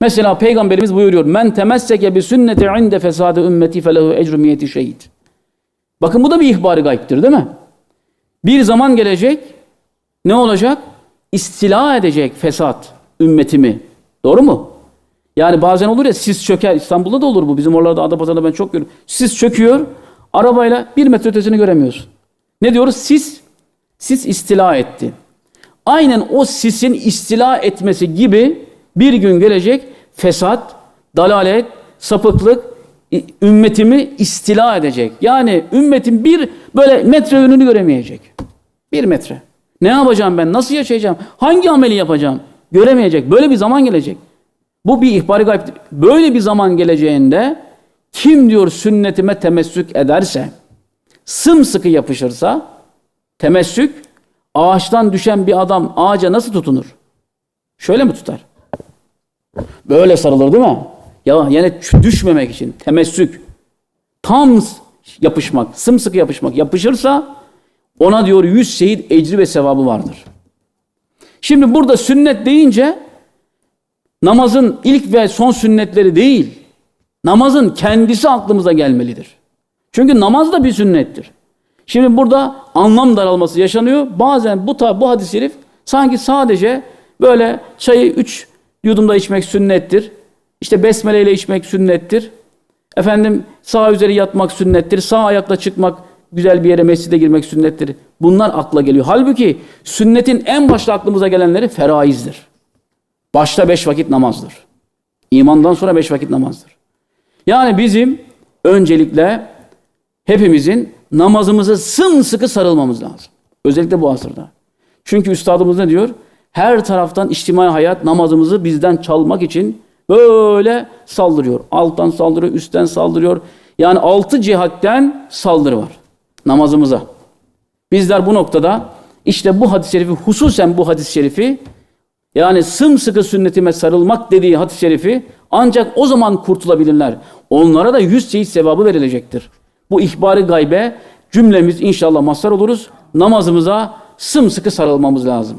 Mesela Peygamberimiz buyuruyor. Men temesseke bi sünneti inde fesade ümmeti felehu ecru miyeti şehit. Bakın bu da bir ihbari gayiptir değil mi? Bir zaman gelecek ne olacak? İstila edecek fesat ümmetimi. Doğru mu? Yani bazen olur ya sis çöker. İstanbul'da da olur bu. Bizim oralarda Adapazarı'nda ben çok görüyorum. Sis çöküyor. Arabayla bir metre ötesini göremiyorsun. Ne diyoruz? Sis, sis istila etti. Aynen o sisin istila etmesi gibi bir gün gelecek fesat, dalalet, sapıklık ümmetimi istila edecek. Yani ümmetin bir böyle metre önünü göremeyecek. Bir metre. Ne yapacağım ben? Nasıl yaşayacağım? Hangi ameli yapacağım? Göremeyecek. Böyle bir zaman gelecek. Bu bir ihbari gayb. Böyle bir zaman geleceğinde kim diyor sünnetime temessük ederse, sımsıkı yapışırsa, temessük, ağaçtan düşen bir adam ağaca nasıl tutunur? Şöyle mi tutar? Böyle sarılır değil mi? Ya yani düşmemek için temessük. Tam yapışmak, sımsıkı yapışmak. Yapışırsa ona diyor yüz şehit ecri ve sevabı vardır. Şimdi burada sünnet deyince namazın ilk ve son sünnetleri değil, namazın kendisi aklımıza gelmelidir. Çünkü namaz da bir sünnettir. Şimdi burada anlam daralması yaşanıyor. Bazen bu bu hadis-i şerif sanki sadece böyle çayı üç yudumda içmek sünnettir. İşte besmele içmek sünnettir. Efendim sağ üzeri yatmak sünnettir. Sağ ayakla çıkmak, güzel bir yere mescide girmek sünnettir. Bunlar akla geliyor. Halbuki sünnetin en başta aklımıza gelenleri feraizdir. Başta beş vakit namazdır. İmandan sonra beş vakit namazdır. Yani bizim öncelikle hepimizin namazımıza sımsıkı sarılmamız lazım. Özellikle bu asırda. Çünkü üstadımız ne diyor? Her taraftan içtimai hayat namazımızı bizden çalmak için böyle saldırıyor. Alttan saldırıyor, üstten saldırıyor. Yani altı cihatten saldırı var namazımıza. Bizler bu noktada işte bu hadis-i şerifi, hususen bu hadis-i şerifi yani sımsıkı sünnetime sarılmak dediği hadis-i şerifi ancak o zaman kurtulabilirler. Onlara da yüz şehit sevabı verilecektir. Bu ihbari gaybe cümlemiz inşallah mazhar oluruz. Namazımıza sımsıkı sarılmamız lazım.